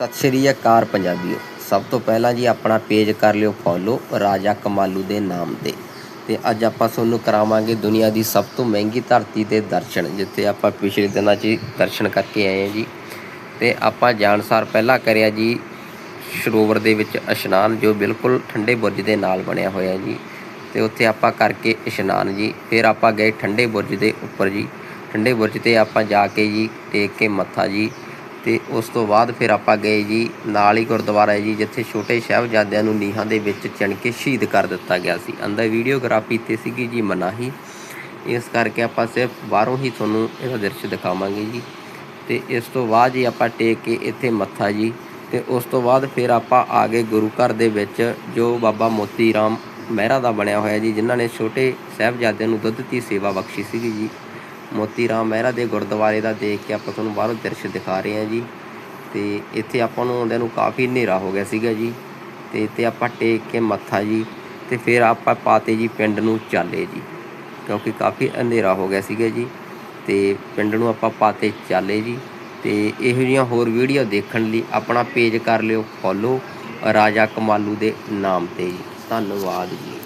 ਸਤਿ ਸ਼੍ਰੀ ਅਕਾਲ ਪੰਜਾਬੀਓ। ਸਭ ਤੋਂ ਪਹਿਲਾਂ ਜੀ ਆਪਣਾ ਪੇਜ ਕਰ ਲਿਓ ਫੋਲੋ ਰਾਜਾ ਕਮਾਲੂ ਦੇ ਨਾਮ ਤੇ। ਤੇ ਅੱਜ ਆਪਾਂ ਤੁਹਾਨੂੰ ਕਰਾਵਾਂਗੇ ਦੁਨੀਆ ਦੀ ਸਭ ਤੋਂ ਮਹਿੰਗੀ ਧਰਤੀ ਦੇ ਦਰਸ਼ਨ, ਜਿੱਥੇ ਆਪਾਂ ਪਿਛਲੇ ਦਿਨਾਂ 'ਚ ਦਰਸ਼ਨ ਕਰਕੇ ਆਏ ਹਾਂ ਜੀ। ਤੇ ਆਪਾਂ ਜਾਣਸਾਰ ਪਹਿਲਾਂ ਕਰਿਆ ਜੀ ਸਰੋਵਰ ਦੇ ਵਿੱਚ ਇਸ਼ਨਾਨ, ਜੋ ਬਿਲਕੁਲ ਠੰਡੇ ਬੁਰਜ ਦੇ ਨਾਲ ਬਣਿਆ ਹੋਇਆ ਜੀ। ਤੇ ਉੱਥੇ ਆਪਾਂ ਕਰਕੇ ਇਸ਼ਨਾਨ ਜੀ। ਫਿਰ ਆਪਾਂ ਗਏ ਠੰਡੇ ਬੁਰਜ ਦੇ ਉੱਪਰ ਜੀ। ਠੰਡੇ ਬੁਰਜ ਤੇ ਆਪਾਂ ਜਾ ਕੇ ਜੀ, ਟੇਕ ਕੇ ਮੱਥਾ ਜੀ। ਤੇ ਉਸ ਤੋਂ ਬਾਅਦ ਫਿਰ ਆਪਾਂ ਗਏ ਜੀ, ਨਾਲ ਹੀ ਗੁਰਦੁਆਰਾ ਹੈ ਜੀ, ਜਿੱਥੇ ਛੋਟੇ ਸਾਹਿਬਜ਼ਾਦਿਆਂ ਨੂੰ ਨੀਹਾਂ ਦੇ ਵਿੱਚ ਚਿਣ ਕੇ ਸ਼ਹੀਦ ਕਰ ਦਿੱਤਾ ਗਿਆ ਸੀ। ਅੰਦਰ ਵੀਡੀਓਗ੍ਰਾਫੀ ਤੇ ਸੀਗੀ ਜੀ ਮਨਾਹੀ। ਇਸ ਕਰਕੇ ਆਪਾਂ ਸਿਰਫ ਬਾਹਰੋਂ ਹੀ ਤੁਹਾਨੂੰ ਇਹਦਾ ਦ੍ਰਿਸ਼ ਦਿਖਾਵਾਂਗੇ ਜੀ। ਤੇ ਇਸ ਤੋਂ ਬਾਅਦ ਜੀ ਆਪਾਂ ਟੇਕ ਕੇ ਇੱਥੇ ਮੱਥਾ ਜੀ। ਤੇ ਉਸ ਤੋਂ ਬਾਅਦ ਫਿਰ ਆਪਾਂ ਆ ਗਏ ਗੁਰੂ ਘਰ ਦੇ ਵਿੱਚ, ਜੋ ਬਾਬਾ ਮੋਤੀ ਰਾਮ ਮਹਿਰਾ ਦਾ ਬਣਿਆ ਹੋਇਆ ਜੀ, ਜਿਨ੍ਹਾਂ ਨੇ ਛੋਟੇ ਸਾਹਿਬਜ਼ਾਦਿਆਂ ਨੂੰ ਦੁੱਧ ਦੀ ਸੇਵਾ ਬਖਸ਼ੀ ਸੀਗੀ ਜੀ। ਮੋਤੀ ਰਾਮ ਮਹਿਰਾ ਦੇ ਗੁਰਦੁਆਰੇ ਦਾ ਦੇਖ ਕੇ ਆਪਾਂ ਤੁਹਾਨੂੰ ਬਾਹਰੋਂ ਦ੍ਰਿਸ਼ ਦਿਖਾ ਰਹੇ ਹਾਂ ਜੀ। ਤੇ ਇੱਥੇ ਆਪਾਂ ਨੂੰ ਆਉਂਦਿਆਂ ਨੂੰ ਕਾਫੀ ਹਨੇਰਾ ਹੋ ਗਿਆ ਸੀਗਾ ਜੀ। ਤੇ ਇੱਥੇ ਆਪਾਂ ਟੇਕ ਕੇ ਮੱਥਾ ਜੀ ਤੇ ਫਿਰ ਆਪਾਂ ਪਾਤੇ ਜੀ ਪਿੰਡ ਨੂੰ ਚਾਲੇ ਜੀ, ਕਿਉਂਕਿ ਕਾਫੀ ਹਨੇਰਾ ਹੋ ਗਿਆ ਸੀਗਾ ਜੀ। ਤੇ ਪਿੰਡ ਨੂੰ ਆਪਾਂ ਪਾਤੇ ਚਾਲੇ ਜੀ। ਤੇ ਇਹੋ ਜਿਹੀਆਂ ਹੋਰ ਵੀਡੀਓ ਦੇਖਣ ਲਈ ਆਪਣਾ ਪੇਜ ਕਰ ਲਿਓ, ਫੋਲੋ ਰਾਜਾ ਕਮਾਲੂ ਦੇ ਨਾਮ ਤੇ ਜੀ। ਧੰਨਵਾਦ ਜੀ।